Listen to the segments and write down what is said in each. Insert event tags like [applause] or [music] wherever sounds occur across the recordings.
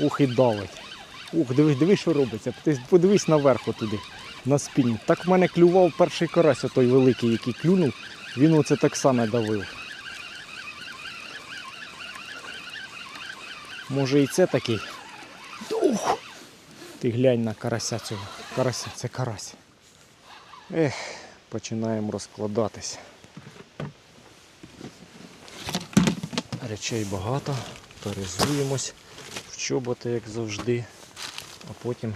Ух і давить. Ух, дивись, дивись, що робиться. Ти подивись наверху туди, на спінінг. Так в мене клював перший карась, той великий, який клюнув, він оце так само давив. Може і це такий. Ух! Ти глянь на карася цього. Карася, це карась. Ех, починаємо розкладатись. Речей багато, перезуємось в чоботи, як завжди, а потім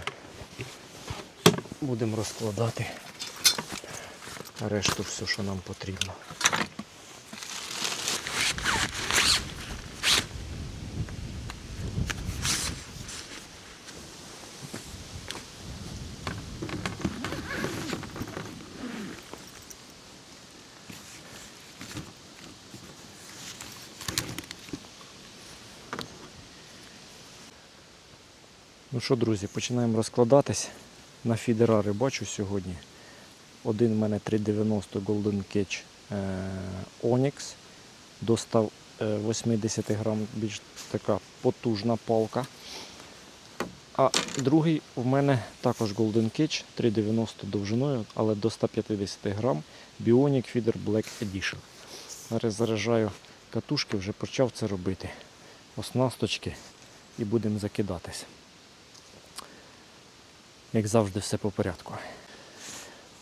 будемо розкладати решту все, що нам потрібно. Ну що, друзі, починаємо розкладатись. На фідерари бачу сьогодні. Один в мене 390 Golden Catch е, Onyx. До 180 грам більш така потужна палка. А другий в мене також Golden Catch 390 довжиною, але до 150 грам Bionic Feeder Black Edition. Зараз заряджаю катушки, вже почав це робити. Оснасточки і будемо закидатись. Як завжди, все по порядку.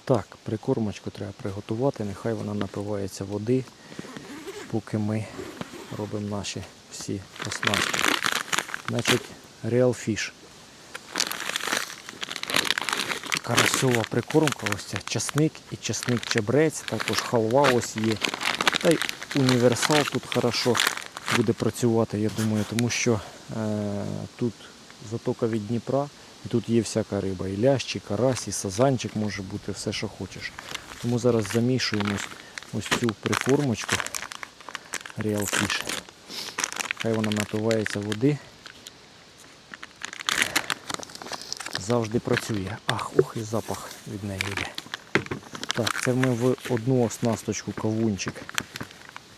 Так, прикормочку треба приготувати, нехай вона напивається води, поки ми робимо наші всі оснастки. Значить, Real Fish. Карасьова прикормка, ось ця часник і часник чебрець, також халва ось є. Та й універсал тут хорошо буде працювати, я думаю, тому що е, тут затока від Дніпра. І тут є всяка риба. І лящ, і карась, і сазанчик може бути, все, що хочеш. Тому зараз замішуємо ось- цю приформочку Real Fish. Хай вона напивається води. Завжди працює. Ах, ух, і запах від неї йде. Так, це ми в одну оснасточку кавунчик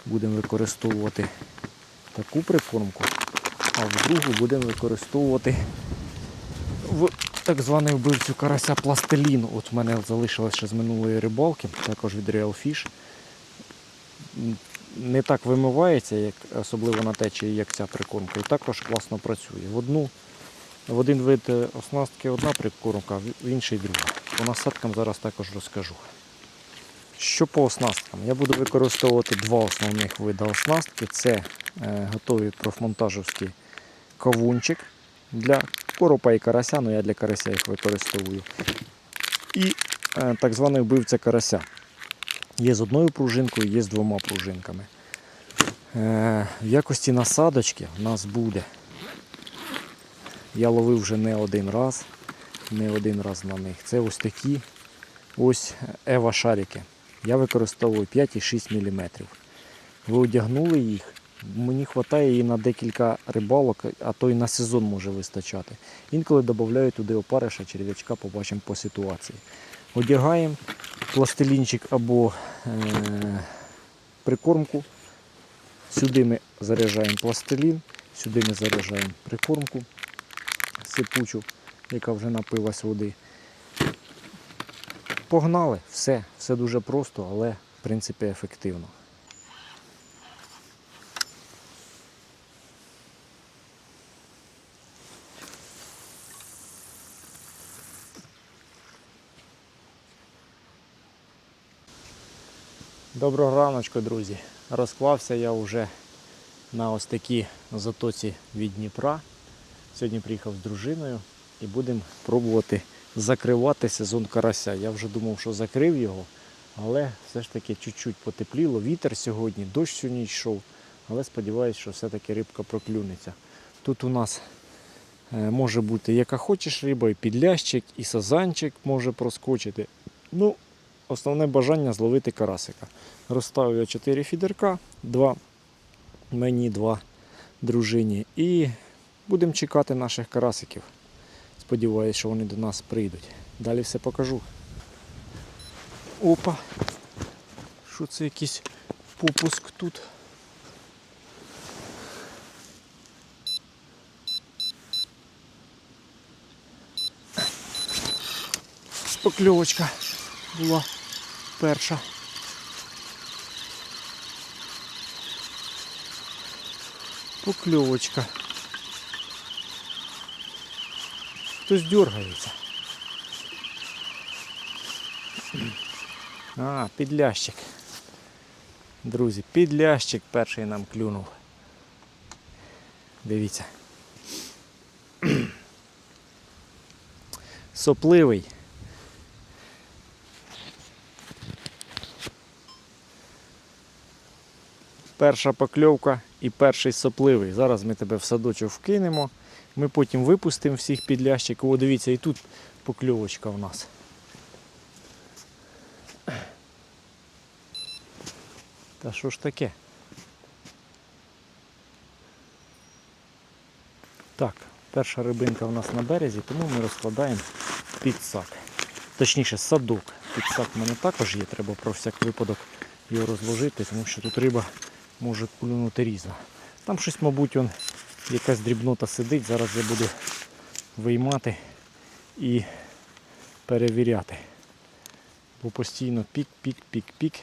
будемо використовувати таку прикормку, а в другу будемо використовувати в так званий вбивцю карася пластилін. От в мене залишилось ще з минулої рибалки, також від Real Fish. Не так вимивається, як, особливо на течії, як ця прикормка, і також класно працює. В, одну, в один вид е, оснастки одна прикормка, в інший друга. По насадкам зараз також розкажу. Що по оснасткам? Я буду використовувати два основних види оснастки. Це е, готовий профмонтажівський кавунчик для коропа і карася, але я для карася їх використовую. І е, так званий вбивця карася. Є з одною пружинкою, є з двома пружинками. Е, в якості насадочки в нас буде. Я ловив вже не один раз, не один раз на них. Це ось такі ось Ева шарики. Я використовую 5,6 мм. Ви одягнули їх, мені вистачає її на декілька рибалок, а то й на сезон може вистачати. Інколи додаю туди опариша, черв'ячка, побачимо по ситуації. Одягаємо пластилінчик або е- прикормку. Сюди ми заряджаємо пластилін, сюди ми заряджаємо прикормку сипучу, яка вже напилась води. Погнали, все, все дуже просто, але в принципі ефективно. Доброго раночку, друзі. Розклався я вже на ось такій затоці від Дніпра. Сьогодні приїхав з дружиною і будемо пробувати закривати сезон карася. Я вже думав, що закрив його, але все ж таки чуть-чуть потепліло. Вітер сьогодні, дощ сьогодні йшов, але сподіваюся, що все-таки рибка проклюнеться. Тут у нас е, може бути яка хочеш риба, і підлящик, і сазанчик може проскочити. Ну, Основне бажання зловити карасика. Розставив я 4 фідерка, 2 мені, 2 дружині. І будемо чекати наших карасиків. Сподіваюсь, що вони до нас прийдуть. Далі все покажу. Опа! Що це якийсь попуск тут? Покльовочка була перша. Покльовочка. Хтось дергається. А, підлящик. Друзі, підлящик перший нам клюнув. Дивіться. [clears throat] Сопливий. Перша покльовка і перший сопливий. Зараз ми тебе в садочок вкинемо. Ми потім випустимо всіх підлящиків. О, дивіться, і тут покльовочка в нас. Та що ж таке? Так, перша рибинка в нас на березі, тому ми розкладаємо підсак. Точніше, садок. Підсак в мене також є, треба про всяк випадок його розложити, тому що тут риба може клюнути різно. Там щось, мабуть, он, якась дрібнота сидить. Зараз я буду виймати і перевіряти. Бо постійно пік, пік, пік, пік.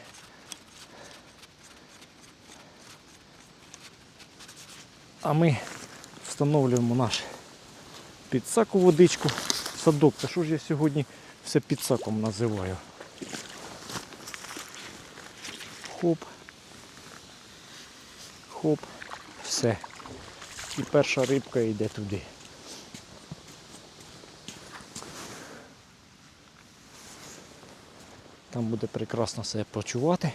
А ми встановлюємо наш підсак у водичку. Садок. Та що ж я сьогодні все підсаком називаю? Хоп. Хоп. Все. І перша рибка йде туди. Там буде прекрасно себе почувати.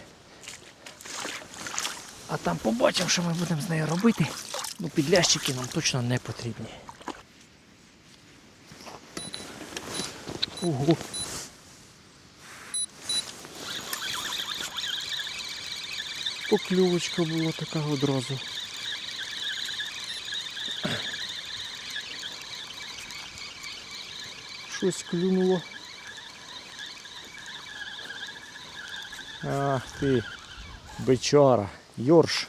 А там побачимо, що ми будемо з нею робити. Ну, підлящики нам точно не потрібні. Ого. Покльовочка була така одразу. Щось клюнуло. Ах ти, бичара, йорш.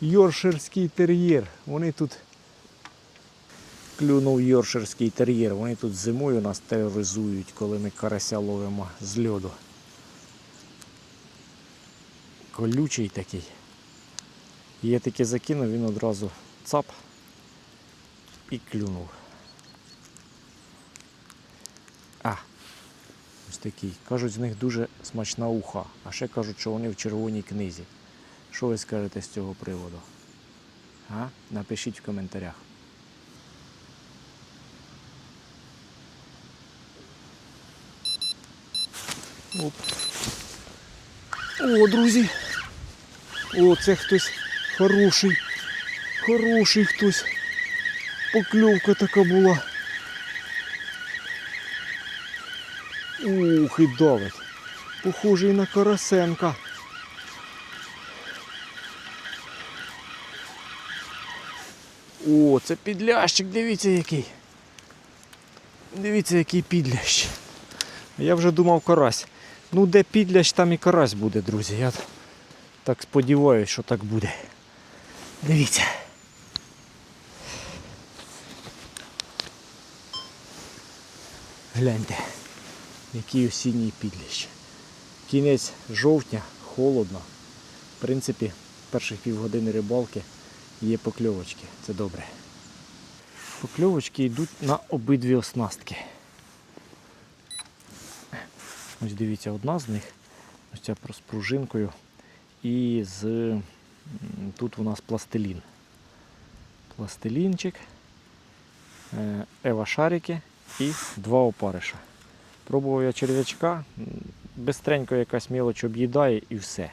Йорширський тер'єр. Вони тут клюнув йорширський тер'єр. Вони тут зимою нас тероризують, коли ми карася ловимо з льоду. Колючий такий. І я таки закинув, він одразу цап і клюнув. А, ось такий. Кажуть, з них дуже смачна уха. А ще кажуть, що вони в червоній книзі. Що ви скажете з цього приводу? А? Напишіть в коментарях. Оп. О, друзі. О, це хтось хороший. Хороший хтось. Покльовка така була. Ух, і давить. Похожий на карасенка. О, це підлящик, дивіться який. Дивіться, який підлящ. Я вже думав карась. Ну де підлящ, там і карась буде, друзі. Я так сподіваюся, що так буде. Дивіться. Гляньте, який осінній підлящ. Кінець жовтня, холодно. В принципі, перших півгодини рибалки є покльовочки. Це добре. Покльовочки йдуть на обидві оснастки. Ось дивіться, одна з них, ось ця з пружинкою. І з тут у нас пластилін. Пластилінчик, е, ева шарики і два опариша. Пробував я черв'ячка, м, бистренько якась мілоч об'їдає і все.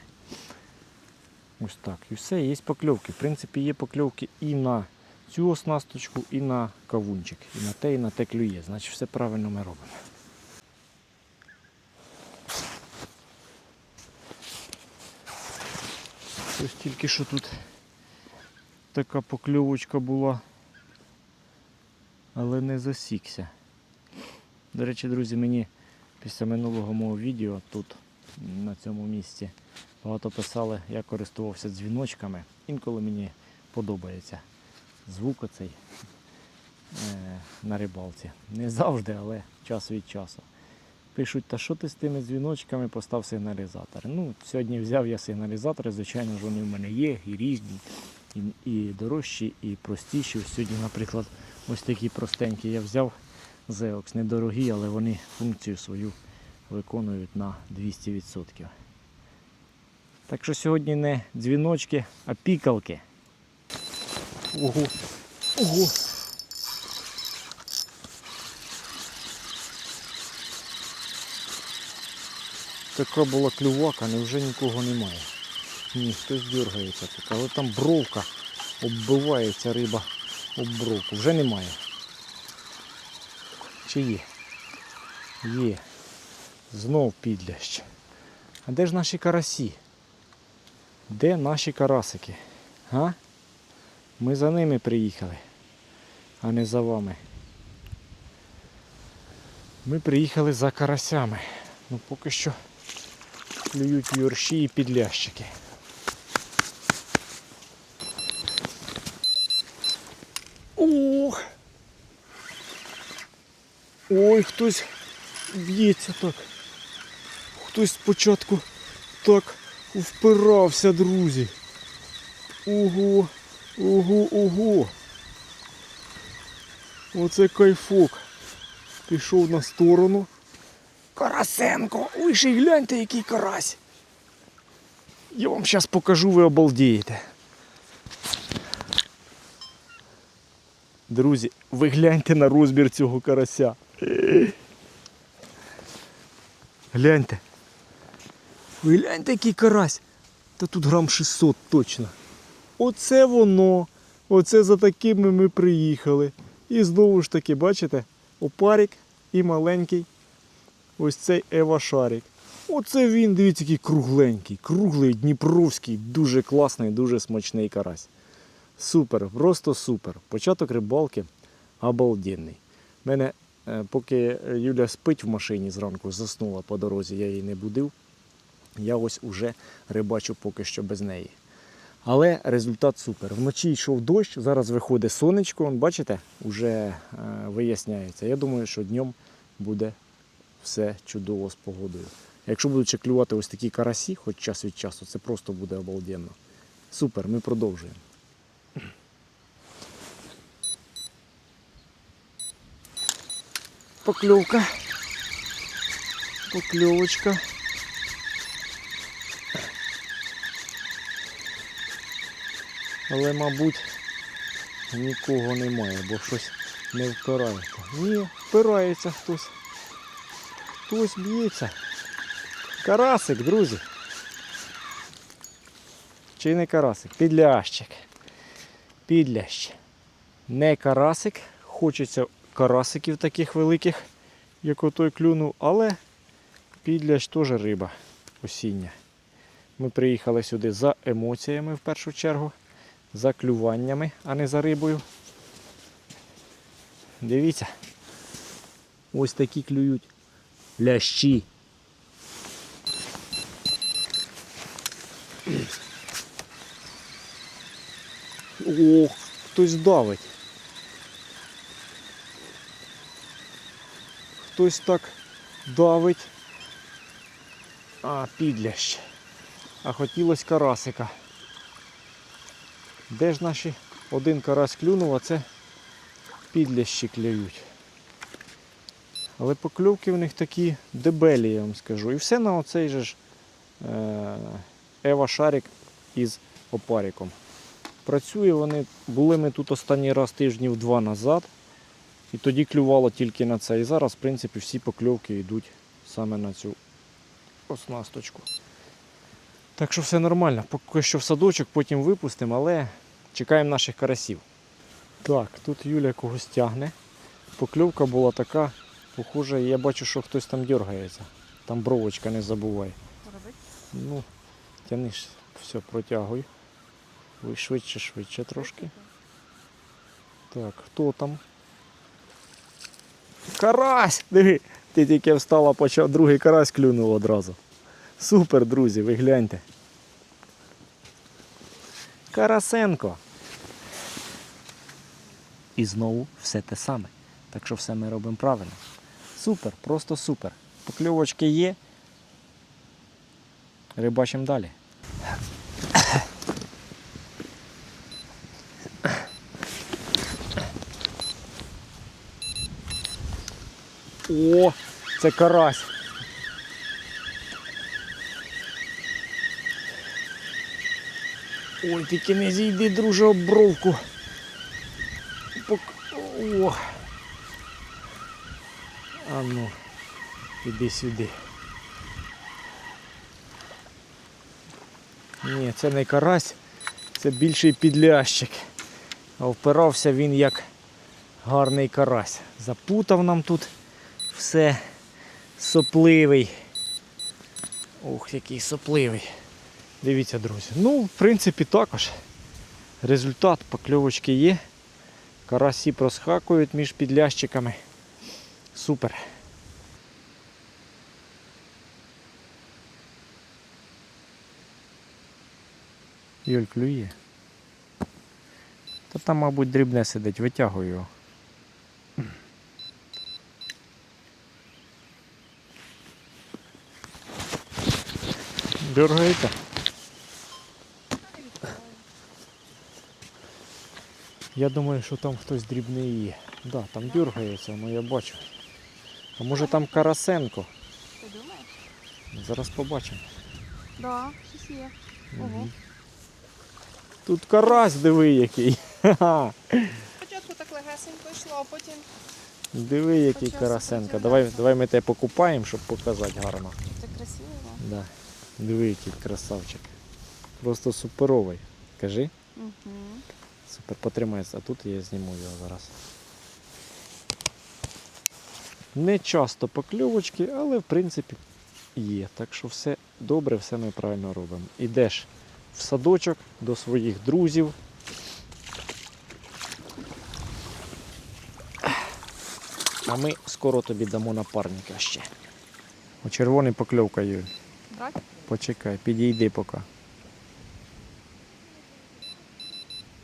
Ось так. І все, є покльовки. В принципі, є покльовки і на цю оснасточку, і на кавунчик. І на те, і на те клює. Значить, все правильно ми робимо. Ось тільки що тут така покльовочка була, але не засікся. До речі, друзі, мені після минулого мого відео тут, на цьому місці, багато писали, я користувався дзвіночками. Інколи мені подобається звук оцей. на рибалці. Не завжди, але час від часу. Пишуть, та що ти з тими дзвіночками постав сигналізатор. Ну, сьогодні взяв я сигналізатори, звичайно ж вони в мене є, і різні, і, і дорожчі, і простіші. Ось Сьогодні, наприклад, ось такі простенькі я взяв Zeox. Недорогі, але вони функцію свою виконують на 200%. Так що сьогодні не дзвіночки, а пікалки. Ого, ого. Така була клювака, невже нікого немає. Ні, хтось дергається тут, але там бровка оббивається риба об бровку. Вже немає. Чи є? Є. Знов підлящ. А де ж наші карасі? Де наші карасики? А? Ми за ними приїхали, а не за вами. Ми приїхали за карасями. Ну поки що клюють юрші і підлящики. Ох! Ой, хтось б'ється так. Хтось спочатку так впирався, друзі. Ого, ого, ого. Оце кайфок. Пішов на сторону. Карасенко! Ви ж і гляньте, який карась. Я вам зараз покажу, ви обалдієте. Друзі, ви гляньте на розмір цього карася. Гляньте. Ви гляньте, який карась. Та тут грам 600 точно. Оце воно. Оце за такими ми приїхали. І знову ж таки, бачите, опарик і маленький ось цей Ева Шарик. Оце він, дивіться, який кругленький, круглий, дніпровський, дуже класний, дуже смачний карась. Супер, просто супер. Початок рибалки обалденний. Мене, е, поки Юля спить в машині зранку, заснула по дорозі, я її не будив. Я ось уже рибачу поки що без неї. Але результат супер. Вночі йшов дощ, зараз виходить сонечко, бачите, вже е, виясняється. Я думаю, що днем буде все чудово з погодою. Якщо будуть ще клювати ось такі карасі, хоч час від часу, це просто буде обалденно. Супер, ми продовжуємо. Покльовка. Покльовочка. Але, мабуть, нікого немає, бо щось не впирається. Ні, впирається хтось. Хтось б'ється. Карасик, друзі. Чи не карасик? Підлящик. Підлящ. Не карасик. Хочеться карасиків таких великих, як отой клюнув, але підлящ теж риба осіння. Ми приїхали сюди за емоціями в першу чергу, за клюваннями, а не за рибою. Дивіться. Ось такі клюють лящі. Ох, хтось давить. Хтось так давить. А, підлящ. А хотілося карасика. Де ж наші один карась клюнув, а це підлящі клюють. Але покльовки в них такі дебелі, я вам скажу. І все на оцей же ж е, Ева Шарик із опариком. Працює вони, були ми тут останній раз тижнів два назад. І тоді клювало тільки на це. І зараз, в принципі, всі покльовки йдуть саме на цю оснасточку. Так що все нормально. Поки що в садочок, потім випустимо, але чекаємо наших карасів. Так, тут Юля когось тягне. Покльовка була така, похоже, я бачу, що хтось там дергається. Там бровочка не забувай. Ну, тяниш, все, протягуй. Ви швидше, швидше трошки. Так, хто там? Карась! Диви, ти тільки встала, почав, другий карась клюнув одразу. Супер, друзі, ви гляньте. Карасенко. і знову все те саме. Так що все ми робимо правильно. Супер, просто супер. Покльовочки є. Рибачимо далі. О, це карась. Ой, тільки не зійди, друже, об бровку. Пок... О. А ну, іди сюди. Ні, це не карась, це більший підлящик. А впирався він як гарний карась. Запутав нам тут все сопливий. Ох, який сопливий. Дивіться, друзі. Ну, в принципі, також. Результат покльовочки є. Карасі проскакують між підлящиками. Супер. Юль клює. Та там, мабуть, дрібне сидить, витягуй його. Дергаєте? Я думаю, що там хтось дрібний є. Да, там дергається, ну я бачу. А може там Карасенко? Ти думаєш? Зараз побачимо. Да, щось є. Ого. Тут карась диви який. Спочатку так легесенько йшло, а потім Диви який Почав Карасенко. Давай, давай ми тебе покупаємо, щоб показати гарно. так красиво. Да. Диви який красавчик. Просто суперовий. Кажи. Угу. Супер, потримайся, а тут я зніму його зараз. Не часто покльовочки, але в принципі є. Так що все добре, все ми правильно робимо. Ідеш в садочок до своїх друзів. А ми скоро тобі дамо напарника ще. О, червоний покльовка, Юль. Брать? Почекай, підійди поки.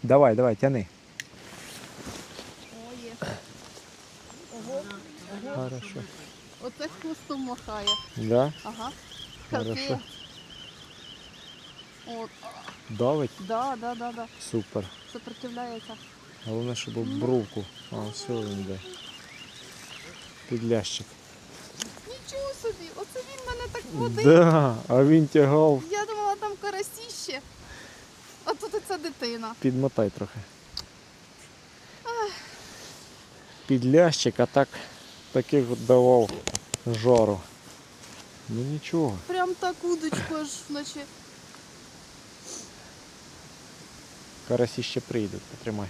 Давай, давай, тяни. О, є. Ого. Ого. Хорошо. Оце хвостом махає. Да? Ага. Хорошо. Капець. От. Давить? Да, да, да, да. Супер. Сопротивляється. Головне, щоб об бровку. А, все він йде. Підлящик. Нічого собі, оце він мене так водив. Да, а він тягав. Я думала, там карасіще. А тут оця дитина. Підмотай трохи. Підлящик, а так таких от давав жару. Ну нічого. Прям так удочку аж наче. Карасі ще прийдуть, потримай.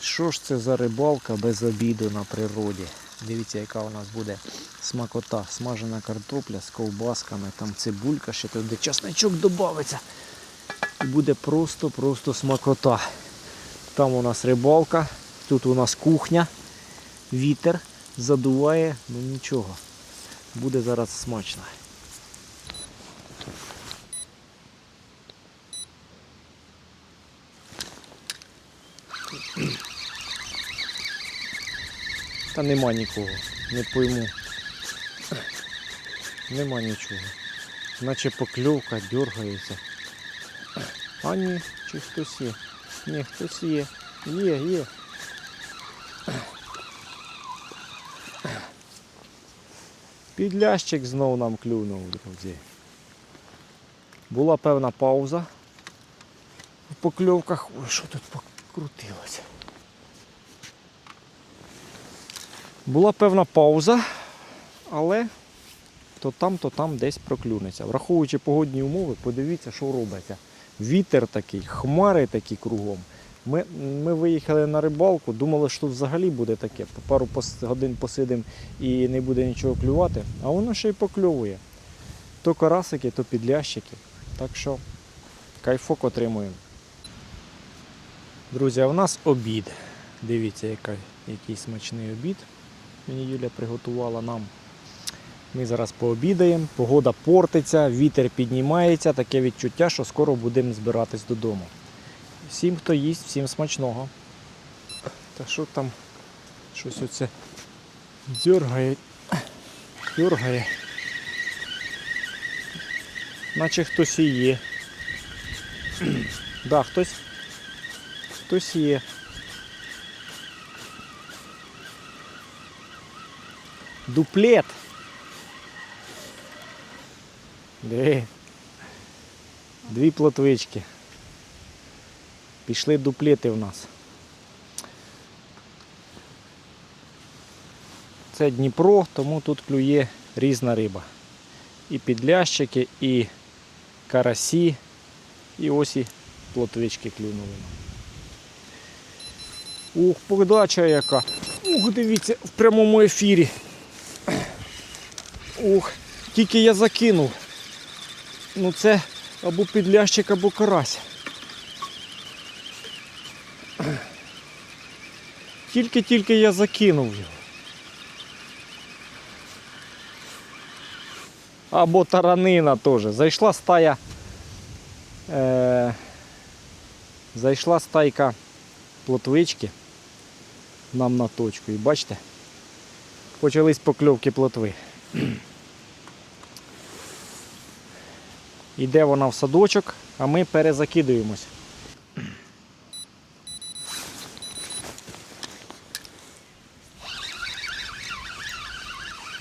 Що ж це за рибалка без обіду на природі? Дивіться, яка у нас буде смакота. Смажена картопля з ковбасками, там цибулька, ще туди часничок додається. І буде просто-просто смакота. Там у нас рибалка, тут у нас кухня, вітер задуває, ну нічого. Буде зараз смачно. Та нема нікого, не пойму. Нема нічого. Наче покльовка дергається. А ні, чи хтось є. Ні, хтось є. Є, є. Підлящик знов нам клюнув, друзі. Була певна пауза в покльовках. Ой, що тут покрутилося? Була певна пауза, але то там, то там десь проклюнеться. Враховуючи погодні умови, подивіться, що робиться. Вітер такий, хмари такі кругом. Ми, ми виїхали на рибалку, думали, що взагалі буде таке. По пару годин посидимо і не буде нічого клювати, а воно ще й покльовує. То карасики, то підлящики. Так що кайфок отримуємо. Друзі, а в нас обід. Дивіться, яка, який смачний обід. Мені Юля приготувала нам. Ми зараз пообідаємо, погода портиться, вітер піднімається, таке відчуття, що скоро будемо збиратись додому. Всім, хто їсть, всім смачного. Та що там щось оце дергає, дергає. Наче хтось і є. [clears throat] да, хтось. Хтось є. Дуплет. Де? Дві плотвички. Пішли дуплети в нас. Це Дніпро, тому тут клює різна риба. І підлящики, і карасі, і ось і плотвички клюнули. Ух, подача яка. Ух, дивіться, в прямому ефірі. Ух, тільки я закинув. Ну це або підлящик, або карась. Тільки-тільки я закинув його. Або таранина теж. Зайшла стая. Е, зайшла стайка плотвички нам на точку. І бачите, почались покльовки плотви. Іде вона в садочок, а ми перезакидуємось.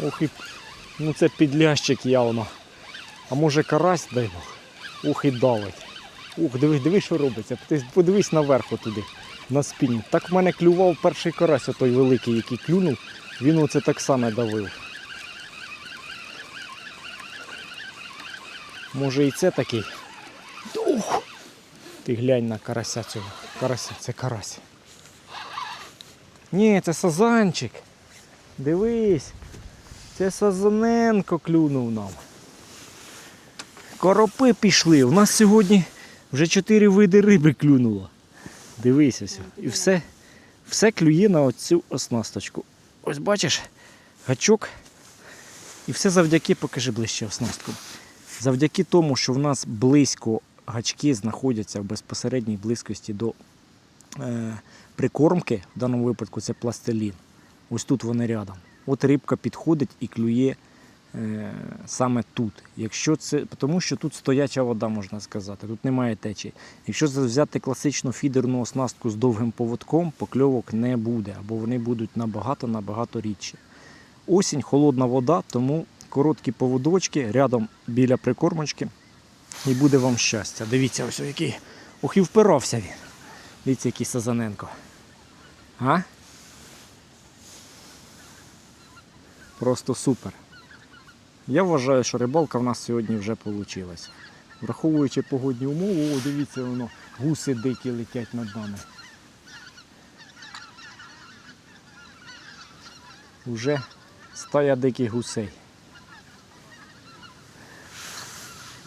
Ох і ну це підлящик явно. А може карась, дай Бог. Ух і давить. Ух, диви, диви, що робиться. Подивись наверх туди, на спінь. Так в мене клював перший карась, той великий, який клюнув, він оце так само давив. Може і це такий. Ух! Ти глянь на карася цього. Карася, це карась. Ні, це сазанчик. Дивись. Це Сазаненко клюнув нам. Коропи пішли. У нас сьогодні вже чотири види риби клюнуло. Дивись ось. І все, все клює на оцю оснасточку. Ось бачиш, гачок. І все завдяки, покажи ближче оснастку. Завдяки тому, що в нас близько гачки знаходяться в безпосередній близькості до е, прикормки, в даному випадку це пластилін. Ось тут вони рядом. От рибка підходить і клює е, саме тут. Якщо це, тому що тут стояча вода, можна сказати, тут немає течії. Якщо взяти класичну фідерну оснастку з довгим поводком, покльовок не буде, або вони будуть набагато-набагато рідші. Осінь, холодна вода, тому короткі поводочки рядом біля прикормочки і буде вам щастя. Дивіться, ось який. Ох, і впирався він. Дивіться, який Сазаненко. А? Просто супер. Я вважаю, що рибалка в нас сьогодні вже вийшла. Враховуючи погодні умови, о, дивіться, воно, гуси дикі летять над нами. Уже стая диких гусей.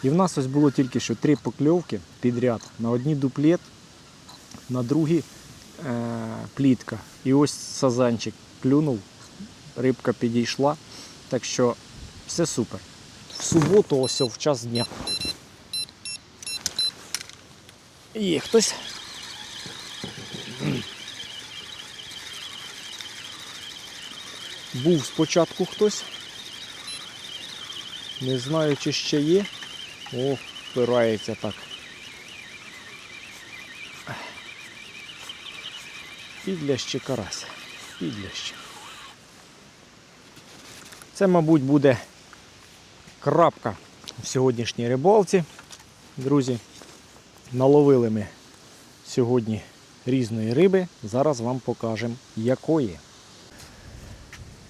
І в нас ось було тільки що три покльовки підряд. На одній дуплет, на другій е- плітка. І ось сазанчик клюнув, рибка підійшла. Так що все супер. В суботу ось в час дня. Є хтось. Був спочатку хтось. Не знаю, чи ще є. О, впирається так. Підляще карась. Підляще. Це, мабуть, буде крапка в сьогоднішній рибалці. Друзі, наловили ми сьогодні різної риби. Зараз вам покажемо якої.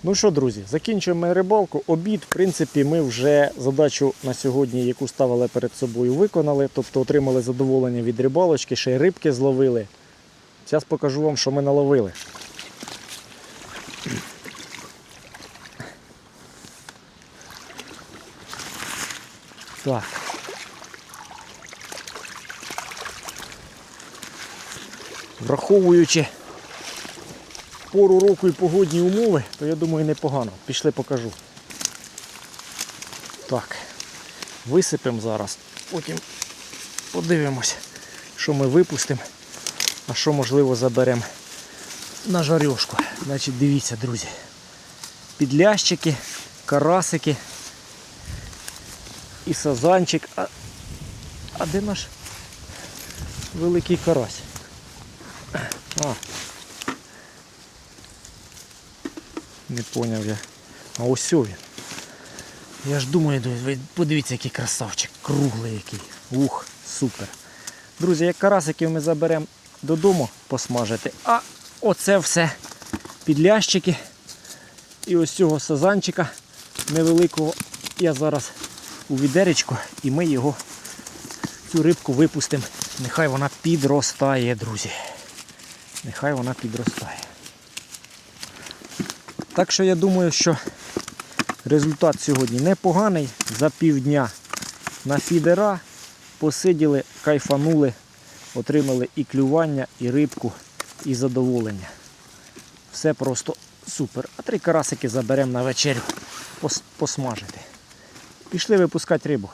Ну що, друзі, закінчуємо рибалку. Обід, в принципі, ми вже задачу на сьогодні, яку ставили перед собою, виконали. Тобто отримали задоволення від рибалочки, ще й рибки зловили. Зараз покажу вам, що ми наловили. Так. Враховуючи пору року і погодні умови, то я думаю непогано. Пішли покажу. Так, висипемо зараз, потім подивимось, що ми випустимо, а що можливо заберемо на жарьошку. Значить, дивіться, друзі. Підлящики, карасики і сазанчик. А, а де наш великий карась? А. Не поняв я. А ось він. Я ж думаю, подивіться, який красавчик, круглий який. Ух, супер. Друзі, як карасиків ми заберемо додому посмажити, а оце все підлящики. І ось цього сазанчика невеликого я зараз у відеречко і ми його, цю рибку випустимо. Нехай вона підростає, друзі. Нехай вона підростає. Так що я думаю, що результат сьогодні непоганий. За півдня на фідера посиділи, кайфанули, отримали і клювання, і рибку, і задоволення. Все просто супер. А три карасики заберемо на вечерю посмажити. Пішли випускати рибу.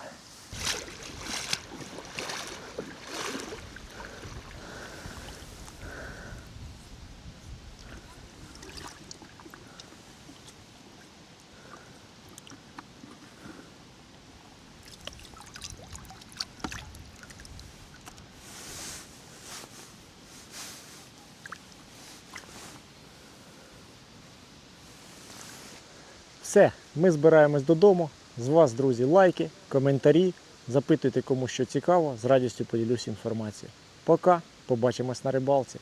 Все, ми збираємось додому. З вас, друзі, лайки, коментарі. Запитуйте, кому що цікаво. З радістю поділюсь інформацією. Пока, побачимось на рибалці.